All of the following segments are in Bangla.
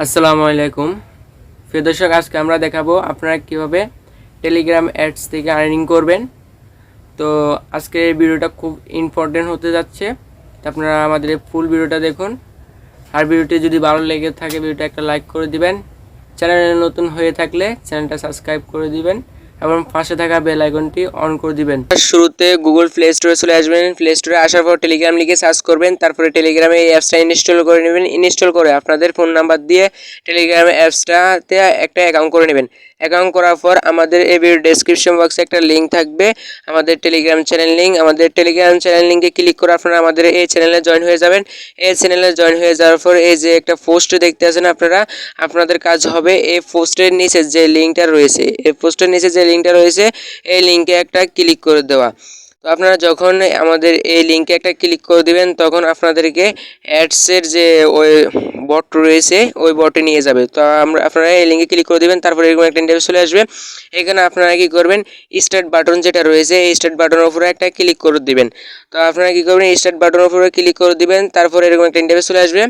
আসসালামু আলাইকুম। প্রিয় দর্শক, আজকে আমরা দেখাবো আপনারা কীভাবে টেলিগ্রাম অ্যাডস থেকে আর্নিং করবেন। তো আজকের এই ভিডিওটা খুব ইম্পর্টেন্ট হতে যাচ্ছে। আপনারা আমাদের ফুল ভিডিওটা দেখুন। আর ভিডিওটি যদি ভালো লেগে থাকে, ভিডিওটা একটা লাইক করে দিবেন। চ্যানেলে নতুন হয়ে থাকলে চ্যানেলটা সাবস্ক্রাইব করে দিবেন। এবং পাশে থাকা বেল আইকনটি অন করে দিবেন। শুরুতে গুগল প্লে স্টোরে চলে আসবেন। প্লে স্টোরে আসার পর টেলিগ্রাম লিখে সার্চ করবেন। তারপরে টেলিগ্রামে এই অ্যাপসটা ইনস্টল করে নেবেন। ইনস্টল করে আপনাদের ফোন নাম্বার দিয়ে টেলিগ্রাম অ্যাপসটাতে একটা অ্যাকাউন্ট করে নেবেন। অ্যাকাউন্ট করার পর আমাদের এই ভিডিও ডেসক্রিপশন বক্সে একটা লিঙ্ক থাকবে। আমাদের টেলিগ্রাম চ্যানেল লিঙ্ক আমাদের টেলিগ্রাম চ্যানেল লিঙ্কে ক্লিক করে আপনারা আমাদের এই চ্যানেলে জয়েন হয়ে যাবেন। এই চ্যানেলে জয়েন হয়ে যাওয়ার পর এই যে একটা পোস্ট দেখতে আছেন আপনারা, আপনাদের কাজ হবে এই পোস্টের নিচে যে লিঙ্কটা রয়েছে, এই পোস্টের নিচে যে লিঙ্কটা রয়েছে, এই লিঙ্কে একটা ক্লিক করে দেওয়া। তো আপনারা যখন আমাদের এই লিঙ্কে একটা ক্লিক করে দিবেন, তখন আপনাদেরকে অ্যাডসের যে ওই বট রয়েছে, ওই বটে নিয়ে যাবে। তো আমরা, আপনারা এই লিঙ্কে ক্লিক করে দিবেন, তারপরে এরকম একটা ইন্টারভিউ চলে আসবে। এখানে আপনারা কি করবেন স্টার্ট বাটন যেটা রয়েছে, এই স্টার্ট বাটনের উপরে একটা ক্লিক করে দিবেন। তো আপনারা কি করবেন স্টার্ট বাটনের উপরে ক্লিক করে দিবেন, তারপরে এরকম একটা ইন্টারভিউ চলে আসবে।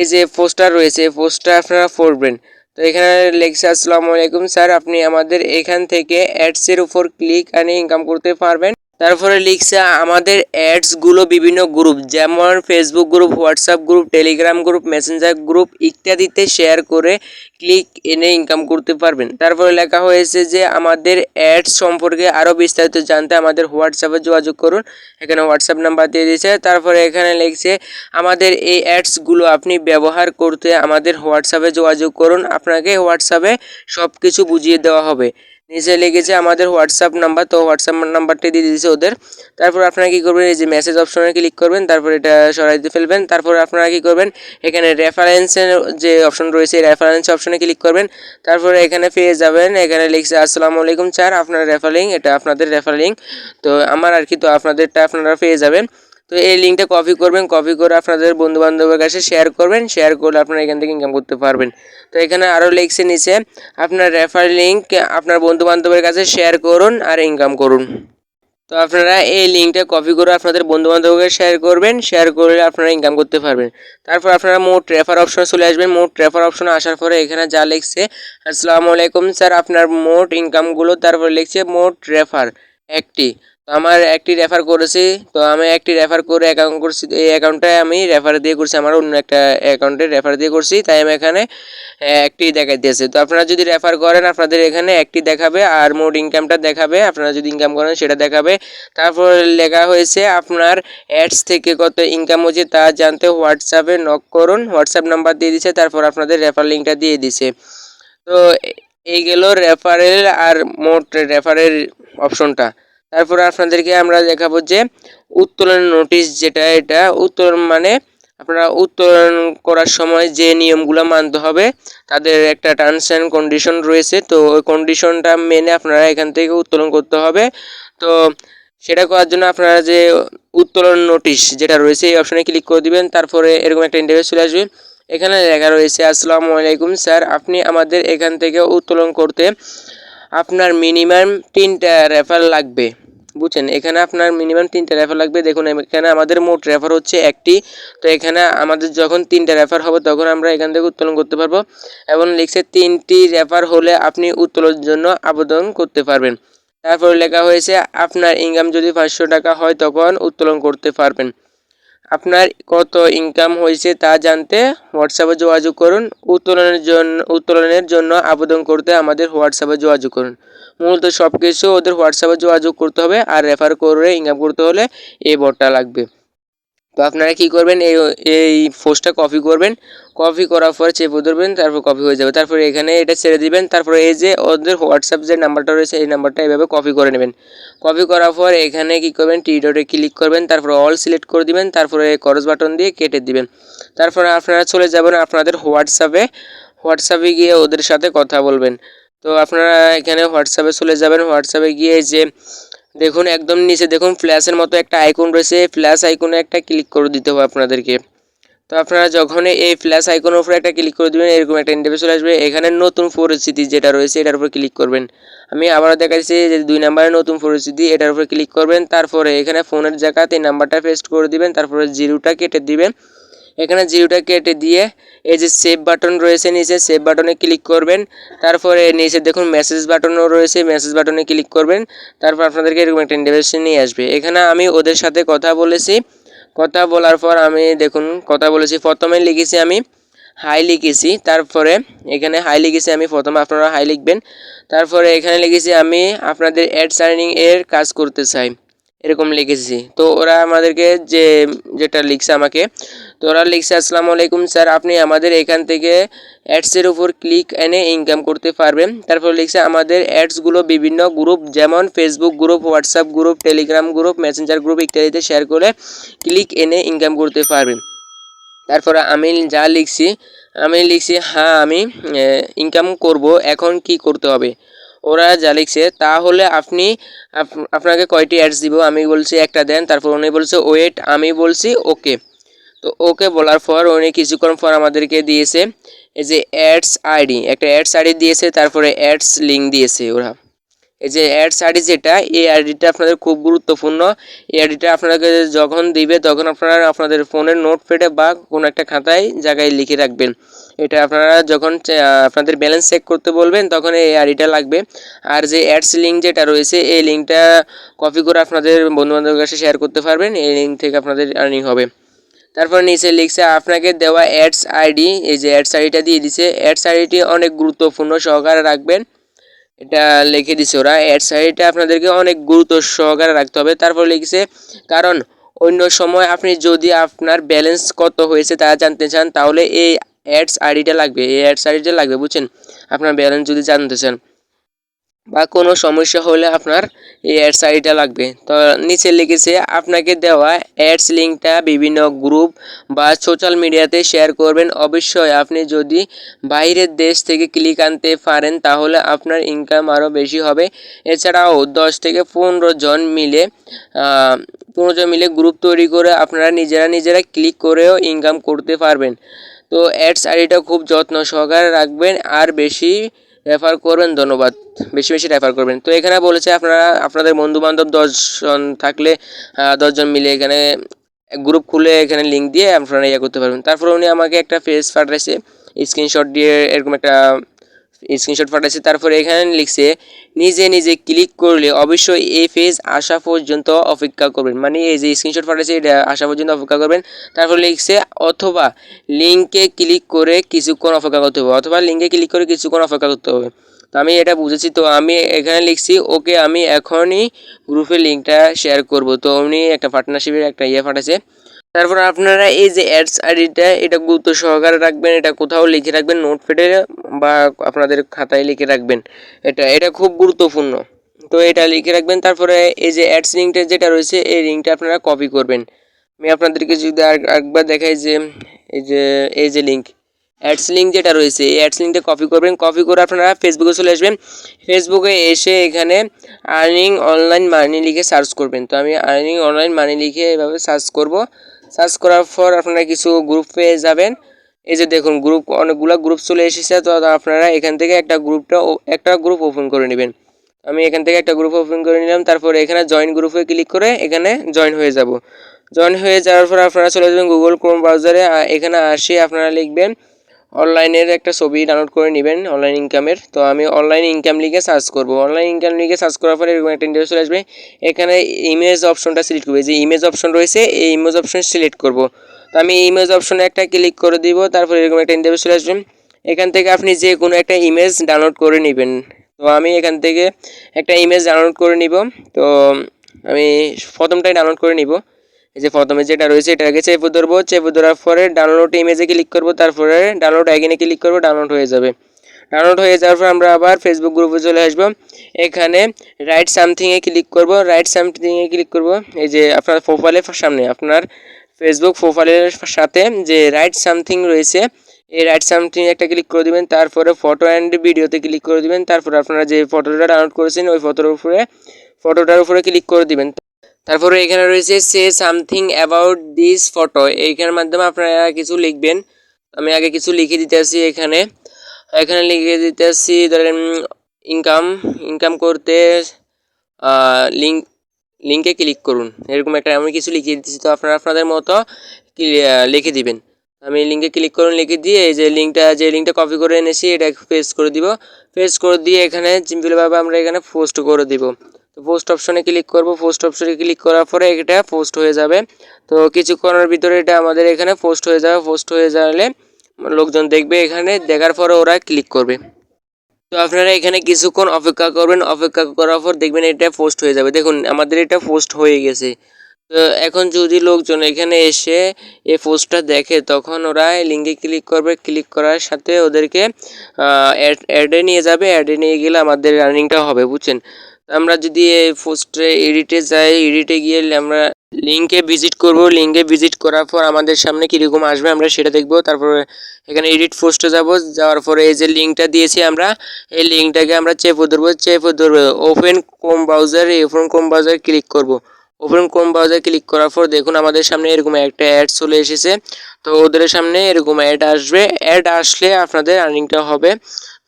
এই যে পোস্টার রয়েছে, এই পোস্টটা আপনারা পড়বেন। তো এখানে লেখছে, আসসালামু আলাইকুম স্যার, আপনি আমাদের এখান থেকে অ্যাডসের উপর ক্লিক আনি ইনকাম করতে পারবেন। তারপরে লিখছে, আমাদের অ্যাডসগুলো বিভিন্ন গ্রুপ যেমন Facebook group WhatsApp group Telegram group Messenger group ইত্যাদিতে শেয়ার করে ক্লিক এনে ইনকাম করতে পারবেন। তারপরে লেখা হয়েছে যে, আমাদের অ্যাডস সম্পর্কে আরও বিস্তারিত জানতে আমাদের হোয়াটসঅ্যাপে যোগাযোগ করুন। এখানে হোয়াটসঅ্যাপ নাম্বার দিয়ে দিয়েছে। তারপরে এখানে লিখছে, আমাদের এই অ্যাডসগুলো আপনি ব্যবহার করতে আমাদের হোয়াটসঅ্যাপে যোগাযোগ করুন। আপনাকে হোয়াটসঅ্যাপে সব কিছু বুঝিয়ে দেওয়া হবে। নিচে লিখেছে আমাদের হোয়াটসঅ্যাপ নাম্বার তো হোয়াটসঅ্যাপ নাম্বারটা দিয়ে দিয়েছে ওদের। তারপর আপনারা কী করবেন, এই যে মেসেজ অপশনে ক্লিক করবেন, তারপর এটা সরাই দিয়ে ফেলবেন। তারপর আপনারা কী করবেন, এখানে রেফারেন্সের যে অপশন রয়েছে রেফারেন্স অপশনে ক্লিক করবেন। তারপরে এখানে পেয়ে যাবেন, এখানে লিখছে, আসসালামু আলাইকুম স্যার, আপনার রেফারিং এটা আপনাদের রেফারিং তো আমার আর কি, তো আপনাদেরটা আপনারা পেয়ে যাবেন। তো এই লিঙ্কটা কপি করবেন কপি করে আপনাদের বন্ধু বান্ধবের কাছে শেয়ার করবেন শেয়ার করলে আপনারা এখান থেকে ইনকাম করতে পারবেন। তো এখানে আরও লিখছে নিচে, আপনার রেফার লিঙ্ক আপনার বন্ধু বান্ধবের কাছে শেয়ার করুন আর ইনকাম করুন। তো আপনারা এই লিঙ্কটা কপি করে আপনাদের বন্ধু বান্ধবকে শেয়ার করবেন শেয়ার করলে আপনারা ইনকাম করতে পারবেন। তারপর আপনারা মোট রেফার অপশনে চলে আসবেন। মোট রেফার অপশনে আসার পরে এখানে যা লিখছে, আসসালামু আলাইকুম স্যার, আপনার মোট ইনকামগুলো তারপর লিখছে, মোট রেফার একটি। আমার একটি রেফার করেছি, তো আমি একটি রেফার করে অ্যাকাউন্ট করছি, এই অ্যাকাউন্টটায় আমি রেফার দিয়ে করছি, আমার অন্য একটা অ্যাকাউন্টে রেফার দিয়ে করছি, তাই আমি এখানে একটি দেখাই দিয়েছে। তো আপনারা যদি রেফার করেন, আপনাদের এখানে একটি দেখাবে, আর মোট ইনকামটা দেখাবে, আপনারা যদি ইনকাম করেন, সেটা দেখাবে। তারপর লেখা হয়েছে, আপনার অ্যাডস থেকে কত ইনকাম হচ্ছে, তা জানতে হোয়াটসঅ্যাপে নক করুন হোয়াটসঅ্যাপ নাম্বার দিয়ে দিছে তারপর আপনাদের রেফার লিঙ্কটা দিয়ে দিছে তো এই গেল রেফারেল আর মোট রেফারের অপশনটা তারপর আপনাদেরকে আমরা দেখাবো যে উত্তোলন নোটিশ যেটা, এটা উত্তোলন মানে আপনারা উত্তোলন করার সময় যে নিয়মগুলো মানতে হবে, তাদের একটা টার্মস অ্যান্ড কন্ডিশন রয়েছে। তো ওই কন্ডিশনটা মেনে আপনারা এখান থেকে উত্তোলন করতে হবে। তো সেটা করার জন্য আপনারা যে উত্তোলন নোটিশ যেটা রয়েছে, এই অপশনে ক্লিক করে দিবেন। তারপরে এরকম একটা ইন্টারভিউ চলে আসবে। এখানে লেখা রয়েছে, আসসালামু আলাইকুম স্যার, আপনি আমাদের এখান থেকে উত্তোলন করতে আপনার মিনিমাম তিনটা রেফার লাগবে। বুঝছেন? এখানে আপনার মিনিমাম তিনটা রেফার লাগবে। দেখুন, এখানে আমাদের মোট রেফার হচ্ছে একটি। তো এখানে আমাদের যখন তিনটা রেফার হবে, তখন আমরা এখান থেকে উত্তোলন করতে পারব এবং লিখছে তিনটি রেফার হলে আপনি উত্তোলনের জন্য আবেদন করতে পারবেন। তারপরে লেখা হয়েছে, আপনার ইনকাম যদি পাঁচশো টাকা হয়, তখন উত্তোলন করতে পারবেন। আপনার কত ইনকাম হয়েছে তা জানতে হোয়াটসঅ্যাপে যোগাযোগ করুন। উত্তোলনের জন্য উত্তোলনের জন্য আবেদন করতে আমাদের হোয়াটসঅ্যাপে যোগাযোগ করুন। মূলত সব কিছু ওদের হোয়াটসঅ্যাপে যোগাযোগ করতে হবে আর রেফার করে ইনকাম করতে হলে এ বটটা লাগবে। তো আপনারা কি করবেন? এই এই পোস্টটা কপি করবেন। কপি করার পর চেপে ধরবেন, তারপর কপি হয়ে যাবে। তারপরে এখানে এটা ছেড়ে দিবেন। তারপরে এই যে ওদের হোয়াটসঅ্যাপ যে নাম্বারটা রয়েছে, এই নাম্বারটা এভাবে কপি করে নেবেন। কপি করার পর এখানে কি করবেন? টি ডটে ক্লিক করবেন। তারপরে অল সিলেক্ট করে দিবেন। তারপরে করস বাটন দিয়ে কেটে দিবেন। তারপরে আপনারা চলে যাবেন আপনাদের হোয়াটসঅ্যাপে হোয়াটসঅ্যাপে গিয়ে ওদের সাথে কথা বলবেন। তো আপনারা এখানে হোয়াটসঅ্যাপে চলে যাবেন। হোয়াটসঅ্যাপে গিয়ে যে দেখুন, একদম নিচে দেখুন ফ্ল্যাশের মতো একটা আইকন রয়েছে। ফ্ল্যাশ আইকনে একটা ক্লিক করে দিতে হবে আপনাদেরকে। তো আপনারা যখন এই ফ্ল্যাশ আইকনের উপরে একটা ক্লিক করে দেবেন, এরকম একটা ইন্টারভিউ চলে আসবে। এখানে নতুন পরিস্থিতি যেটা রয়েছে, এটার উপর ক্লিক করবেন। আমি আবারও দেখাচ্ছি যে দুই নাম্বারের নতুন পরিস্থিতি এটার উপরে ক্লিক করবেন। তারপরে এখানে ফোনের জায়গাতে এই নাম্বারটা পেস্ট করে দিবেন। তারপরে জিরোটা কেটে দিবেন। এখানে জিরোটা কেটে দিয়ে এই যে সেভ বাটন রয়েছে নিচে সেভ বাটনে ক্লিক করবেন। তারপরে নিচে দেখুন মেসেজ বাটনও রয়েছে মেসেজ বাটনে ক্লিক করবেন। তারপর আপনাদেরকে এরকম একটা ইন্টারভেশন নিয়ে আসবে। এখানে আমি ওদের সাথে কথা বলেছি। কথা বলার পর আমি দেখুন, কথা বলেছি। প্রথমে লিখেছি আমি হাই লিখেছি। তারপরে এখানে হাই লিখেছি আমি। প্রথমে আপনারা হাই লিখবেন। তারপরে এখানে লিখেছি আমি আপনাদের অ্যাড আর্নিং এর কাজ করতে চাই। এরকম লিখেছি। তো ওরা আমাদেরকে যে, যেটা লিখছে আমাকে, তো ওরা লিখছে, আসসালামু আলাইকুম স্যার, আপনি আমাদের এখান থেকে অ্যাডসের উপর ক্লিক এনে ইনকাম করতে পারবেন। তারপর লিখছে, আমাদের অ্যাডসগুলো বিভিন্ন গ্রুপ যেমন Facebook group WhatsApp group Telegram group Messenger group ইত্যাদিতে শেয়ার করে ক্লিক এনে ইনকাম করতে পারবেন। তারপরে আমি যা লিখছি, আমি লিখছি হ্যাঁ আমি ইনকাম করব, এখন কি করতে হবে? ওরা যা লিখছে, তাহলে আপনি আপ- আপনাকে কয়টি অ্যাডস দিব? আমি বলছি একটা দেন, তারপর উনি বলছে ওয়েট আমি বলছি ওকে তো ওকে বলার পর উনি কিছুক্ষণ পর আমাদেরকে দিয়েছে, এই যে অ্যাডস আইডি একটা অ্যাডস আইডি দিয়েছে, তারপরে অ্যাডস লিঙ্ক দিয়েছে ওরা। এই যে অ্যাডস আইডি যেটা, এই আইডিটা আপনাদের খুব গুরুত্বপূর্ণ। এই আইডিটা আপনাকে যখন দিবে, তখন আপনারা আপনাদের ফোনের নোটপ্যাডে বা কোনো একটা খাতায় জায়গায় লিখে রাখবেন। এটা আপনারা যখন আপনাদের ব্যালেন্স চেক করতে বলবেন, তখন এই আইডিটা লাগবে। আর যে অ্যাডস লিঙ্ক যেটা রয়েছে, এই লিঙ্কটা কপি করে আপনাদের বন্ধুবান্ধবের কাছে শেয়ার করতে পারবেন, এই লিঙ্ক থেকে আপনাদের আর্নিং হবে। তারপর নিচে লিখছে, আপনাকে দেওয়া অ্যাডস আইডি এই যে অ্যাডস আইডিটা দিয়ে দিছে। অ্যাডস আইডিটি অনেক গুরুত্বপূর্ণ, সহকারে রাখবেন। এটা লিখে দিছে ওরা অ্যাডস আইডিটা আপনাদেরকে অনেক গুরুত্ব সহকারে রাখতে হবে। তারপর লিখছে, কারণ অন্য সময় আপনি যদি আপনার ব্যালেন্স কত হয়েছে তা জানতে চান, তাহলে এই অ্যাডস আইডিটা লাগবে, এই অ্যাডস আইডিটা লাগবে, বুঝছেন? আপনার ব্যালেন্স যদি জানতে চান। বা কোনো সমস্যা হলে আপনার এই অ্যাডস আইডিটা লাগবে। তো নিচে লিখেছে, আপনাকে দেওয়া অ্যাডস লিঙ্কটা বিভিন্ন গ্রুপ বা সোশ্যাল মিডিয়াতে শেয়ার করবেন। অবশ্যই আপনি যদি বাইরের দেশ থেকে ক্লিক আনতে পারেন, তাহলে আপনার ইনকাম আরও বেশি হবে। এছাড়াও দশ থেকে পনেরো জন মিলে পনেরো জন মিলে গ্রুপ তৈরি করে আপনারা নিজেরা নিজেরা ক্লিক করেও ইনকাম করতে পারবেন। তো অ্যাডস আইডিটা খুব যত্ন সহকারে রাখবেন আর বেশি রেফার করবেন, ধন্যবাদ। বেশি বেশি রেফার করবেন। তো এখানে বলেছে আপনারা, আপনাদের বন্ধুবান্ধব দশজন থাকলে দশজন মিলে এখানে গ্রুপ খুলে এখানে লিঙ্ক দিয়ে আপনারা ইয়ে করতে পারবেন। তারপর উনি আমাকে একটা ফেস পাঠাইছে স্ক্রিনশট দিয়ে এরকম একটা স্ক্রিনশট পাঠাইছে, তারপরে এখানে লিখছে, নিজে নিজে ক্লিক করলে অবশ্যই এই পেজ আসা পর্যন্ত অপেক্ষা করবেন। মানে এই যে স্ক্রিনশট পাঠাইছে, এটা আসা পর্যন্ত অপেক্ষা করবেন। তারপর লিখছে, অথবা লিঙ্কে ক্লিক করে কিছুক্ষণ অপেক্ষা করতে হবে। অথবা লিঙ্কে ক্লিক করে কিছুক্ষণ অপেক্ষা করতে হবে। তো আমি এটা বুঝেছি, তো আমি এখানে লিখছি, ওকে, আমি এখনই গ্রুপে লিঙ্কটা শেয়ার করব। তো উনি একটা পার্টনারশিপের একটা ইয়ে পাঠাচ্ছে তারপর আপনারা এই যে অ্যাডস আইডিটা এটা গুরুত্ব সহকারে রাখবেন, এটা কোথাও লিখে রাখবেন নোটপ্যাডে বা আপনাদের খাতায় লিখে রাখবেন। এটা এটা খুব গুরুত্বপূর্ণ। তো এটা লিখে রাখবেন, তারপরে এই যে অ্যাডস লিঙ্কটা যেটা রয়েছে, এই লিঙ্কটা আপনারা কপি করবেন। আমি আপনাদেরকে যদি একবার দেখাই যে, এই যে এই যে লিঙ্ক অ্যাডস লিঙ্ক যেটা রয়েছে, এই অ্যাডস লিঙ্কটা কপি করবেন। কপি করে আপনারা ফেসবুকে চলে আসবেন। ফেসবুকে এসে এখানে আর্নিং অনলাইন মানি লিখে সার্চ করবেন। তো আমি আর্নিং অনলাইন মানি লিখে এভাবে সার্চ করব। সার্চ করার পর আপনারা কিছু গ্রুপ পেয়ে যাবেন। এই যে দেখুন গ্রুপ অনেকগুলো গ্রুপ চলে এসেছে, তো আপনারা এখান থেকে একটা গ্রুপটা একটা গ্রুপ ওপেন করে নেবেন। আমি এখান থেকে একটা গ্রুপ ওপেন করে নিলাম, তারপরে এখানে জয়েন গ্রুপে ক্লিক করে এখানে জয়েন হয়ে যাব। জয়েন হয়ে যাওয়ার পর আপনারা চলে যাবেন গুগল ক্রোম ব্রাউজারে এখানে আসে, আপনারা লিখবেন অনলাইনের একটা ছবি ডাউনলোড করে নেবেন অনলাইন ইনকামের তো আমি অনলাইন ইনকাম লিখে সার্চ করব। অনলাইন ইনকাম লিখে সার্চ করার পরে এরকম একটা ইন্টারভিউ চলে আসবে। এখানে ইমেজ অপশনটা সিলেক্ট করবে। যে ইমেজ অপশন রয়েছে, এই ইমেজ অপশন সিলেক্ট করব। তো আমি ইমেজ অপশনে একটা ক্লিক করে দিব, তারপর এরকম একটা ইন্টারভিউ চলে আসবে। এখান থেকে আপনি যে কোনো একটা ইমেজ ডাউনলোড করে নেবেন। তো আমি এখান থেকে একটা ইমেজ ডাউনলোড করে নিব। তো আমি প্রথমটাই ডাউনলোড করে নিব। এই যে প্রথমে যেটা রয়েছে এটাকে চেপে ধরবো চেপে ধরার পরে ডাউনলোড ইমেজে ক্লিক করব, তারপরে ডাউনলোড আইকনে ক্লিক করব ডাউনলোড হয়ে যাবে। ডাউনলোড হয়ে যাওয়ার পর আমরা আবার ফেসবুক গ্রুপে চলে আসব। এখানে রাইট সামথিংয়ে ক্লিক করব রাইট সামথিংয়ে ক্লিক করব। এই যে আপনার প্রোফাইলের সামনে, আপনার ফেসবুক প্রোফাইলের সাথে যে রাইট সামথিং রয়েছে, এই রাইট সামথিং একটা ক্লিক করে দিবেন, তারপরে ফটো অ্যান্ড ভিডিওতে ক্লিক করে দিবেন, তারপরে আপনারা যে ফটোটা ডাউনলোড করেছেন, ওই ফটোর উপরে ফটোটার উপরে ক্লিক করে দিবেন। তারপরে এখানে রয়েছে say something about this photo. এইখানের মাধ্যমে আপনারা কিছু লিখবেন। আমি আগে কিছু লিখে দিতে আসি এখানে। এখানে লিখে দিতে আসি, ধরেন ইনকাম ইনকাম করতে লিঙ্ক লিঙ্কে ক্লিক করুন। এরকম একটা আমি কিছু লিখে দিচ্ছি তো আপনারা আপনাদের মতো লিখে দিবেন। আমি লিঙ্কে ক্লিক করুন, লিখে দিয়ে এই যে লিঙ্কটা যে লিঙ্কটা কপি করে এনেছি এটা পেস্ট করে দিব। পেস্ট করে দিয়ে এখানে সিম্পলভাবে আমরা এখানে পোস্ট করে দিব। তো পোস্ট অপশনে ক্লিক করব। পোস্ট অপশনে ক্লিক করার পরে এটা পোস্ট হয়ে যাবে। তো কিছুক্ষণের ভিতরে এটা আমাদের এখানে পোস্ট হয়ে যাবে। পোস্ট হয়ে যাবে লোকজন দেখবে এখানে। দেখার পরে ওরা ক্লিক করবে। তো আপনারা এখানে কিছুক্ষণ অপেক্ষা করবেন। অপেক্ষা করার পর দেখবেন এটা পোস্ট হয়ে যাবে। দেখুন, আমাদের এটা পোস্ট হয়ে গেছে। তো এখন যদি লোকজন এখানে এসে এই পোস্টটা দেখে, তখন ওরা লিঙ্কে ক্লিক করবে। ক্লিক করার সাথে ওদেরকে অ্যাডে নিয়ে যাবে। অ্যাডে নিয়ে গেলে আমাদের রানিংটা হবে, বুঝছেন? আমরা যদি এই পোস্টে এডিটে যাই, এডিটে গিয়ে আমরা লিঙ্কে ভিজিট করব। লিঙ্কে ভিজিট করার পর আমাদের সামনে কীরকম আসবে আমরা সেটা দেখব। তারপরে এখানে এডিট পোস্টে যাব। যাওয়ার পরে এই যে লিঙ্কটা দিয়েছি আমরা, এই লিঙ্কটাকে আমরা চেপে ধরবো। চেপে ধরবো, ওপেন কোম ব্রাউজার ওপেন কোম ব্রাউজার ক্লিক করব। ওপেন কোম ব্রাউজার ক্লিক করার পর দেখুন আমাদের সামনে এরকম একটা অ্যাড চলে এসেছে। তো ওদের সামনে এরকম অ্যাড আসবে। অ্যাড আসলে আপনাদের আর্নিংটা হবে।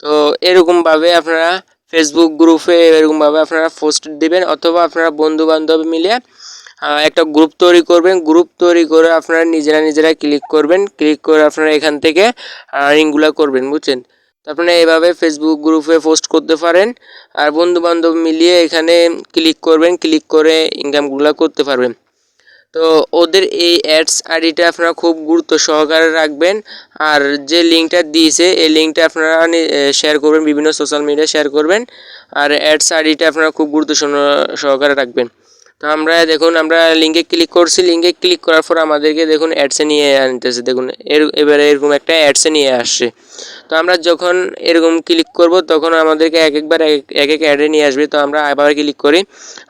তো এরকমভাবে আপনারা ফেসবুক গ্রুপে এরকমভাবে আপনারা পোস্ট দিবেন অথবা আপনারা বন্ধু বান্ধব মিলে একটা গ্রুপ তৈরি করবেন। গ্রুপ তৈরি করে আপনারা নিজেরা নিজেরা ক্লিক করবেন। ক্লিক করে আপনারা এখান থেকে আর্নিংগুলো করবেন, বুঝছেন? আপনারা এভাবে ফেসবুক গ্রুপে পোস্ট করতে পারেন। আর বন্ধু বান্ধব মিলিয়ে এখানে ক্লিক করবেন। ক্লিক করে ইনকামগুলো করতে পারবেন। তো ওদের এই অ্যাডস আইডিটা আপনারা খুব গুরুত্ব সহকারে রাখবেন। আর যে লিঙ্কটা দিয়েছে, এই লিঙ্কটা আপনারা শেয়ার করবেন, বিভিন্ন সোশ্যাল মিডিয়ায় শেয়ার করবেন। আর অ্যাডস আইডিটা আপনারা খুব গুরুত্ব সহকারে রাখবেন। তো আমরা দেখুন, আমরা লিঙ্কে ক্লিক করছি। লিঙ্কে ক্লিক করার পর আমাদেরকে দেখুন অ্যাডসে নিয়ে আনতেছে। দেখুন, এর, এবারে এরকম একটা অ্যাডসে নিয়ে আসছে। তো আমরা যখন এরকম ক্লিক করব, তখন আমাদেরকে এক একবার এক এক অ্যাডে নিয়ে আসবে। তো আমরা আবার ক্লিক করি।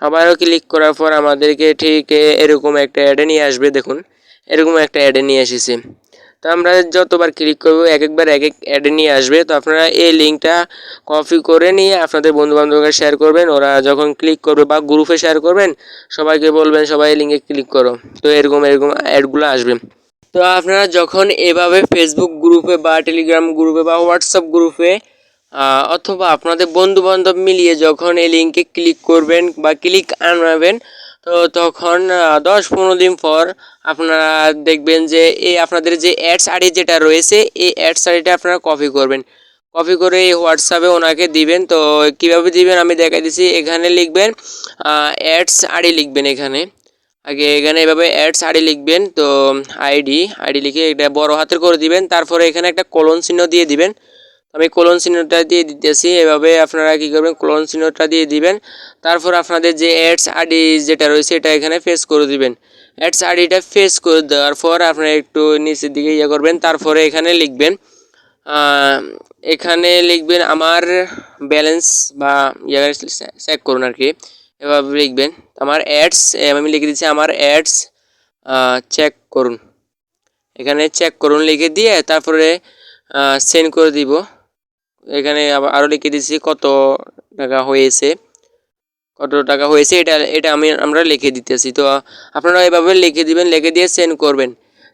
আবারও ক্লিক করার পর আমাদেরকে ঠিক এরকম একটা অ্যাডে নিয়ে আসবে। দেখুন, এরকম একটা অ্যাডে নিয়ে এসেছে। তো আমরা যতবার ক্লিক করব এক একবার এক এক অ্যাডে নিয়ে আসবে। তো আপনারা এই লিঙ্কটা কপি করে নিয়ে আপনাদের বন্ধুবান্ধবকে শেয়ার করবেন। ওরা যখন ক্লিক করবে বা গ্রুপে শেয়ার করবেন, সবাইকে বলবেন, সবাই লিঙ্কে ক্লিক করো। তো এরকম এরকম অ্যাডগুলো আসবে। তো আপনারা যখন এভাবে ফেসবুক গ্রুপে বা টেলিগ্রাম গ্রুপে বা হোয়াটসঅ্যাপ গ্রুপে অথবা আপনাদের বন্ধু বান্ধব মিলিয়ে যখন এই লিঙ্কে ক্লিক করবেন বা ক্লিক আনাবেন তো তখন দশ পনেরো দিন পর আপনারা দেখবেন যে এই আপনাদের যে অ্যাডস আইডি যেটা রয়েছে, এই অ্যাডস আইডিটা আপনারা কপি করবেন। কপি করে এই হোয়াটসঅ্যাপে ওনাকে দিবেন। তো কীভাবে দিবেন আমি দেখাই দিচ্ছি এখানে লিখবেন অ্যাডস আইডি লিখবেন এখানে। আগে এখানে এভাবে অ্যাডস আইডি লিখবেন। তো আইডি আইডি লিখে এটা বড় হাতের করে দিবেন। তারপরে এখানে একটা কলন চিহ্ন দিয়ে দিবেন। আমি কোলন চিহ্নটা দিয়ে দিতেছি। এভাবে আপনারা কী করবেন? কোলন চিহ্নটা দিয়ে দিবেন। তারপর আপনাদের যে অ্যাডস আইডি যেটা রয়েছে, এটা এখানে ফেস করে দিবেন। অ্যাডস আইডিটা ফেস করে দেওয়ার পর আপনারা একটু নিচের দিকে ইয়ে করবেন। তারপরে এখানে লিখবেন এখানে লিখবেন আমার ব্যালেন্স বা ইয়ে চেক করুন আর কি। এভাবে লিখবেন, আমার অ্যাডস আমি লিখে দিচ্ছি আমার অ্যাডস চেক করুন। এখানে চেক করুন, লিখে দিয়ে তারপরে সেন্ড করে দিব। এখানে আরও লিখে দিচ্ছি কত টাকা হয়েছে। কত টাকা হয়েছে এটা এটা আমি, আমরা লিখে দিতেছি। তো আপনারা এভাবে লিখে দিবেন, লিখে দিয়ে সেন্ড করবেন।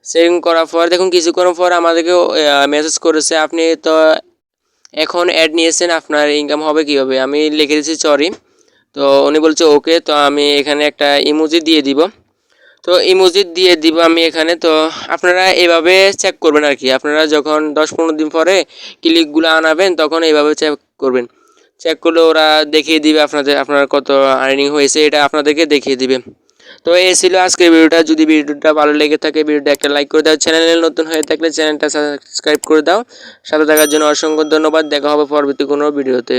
সেন্ড করার পর, দেখুন কিছুক্ষণ পর আমাদেরকে মেসেজ করেছে, আপনি তো এখন অ্যাড নিয়েছেন, আপনার ইনকাম হবে কীভাবে? আমি লিখে দিচ্ছি সরি তো উনি বলছে ওকে তো আমি এখানে একটা ইমোজি দিয়ে দিব। তো ইমোজি দিয়ে দিব আমি এখানে। তো আপনারা এভাবে চেক করবেন আর কি। আপনারা যখন দশ পনেরো দিন পরে ক্লিকগুলো আনাবেন, তখন এইভাবে চেক করবেন। চেক করলে ওরা দেখিয়ে দিবে আপনাদের, আপনার কত আর্নিং হয়েছে, এটা আপনাদেরকে দেখিয়ে দিবে। তো এই ছিল আজকের ভিডিওটা। যদি ভিডিওটা ভালো লেগে থাকে, ভিডিওটা একটা লাইক করে দাও। চ্যানেলে নতুন হয়ে থাকলে চ্যানেলটা সাবস্ক্রাইব করে দাও। সাথে থাকার জন্য অসংখ্য ধন্যবাদ। দেখা হবে পরবর্তী কোনো ভিডিওতে।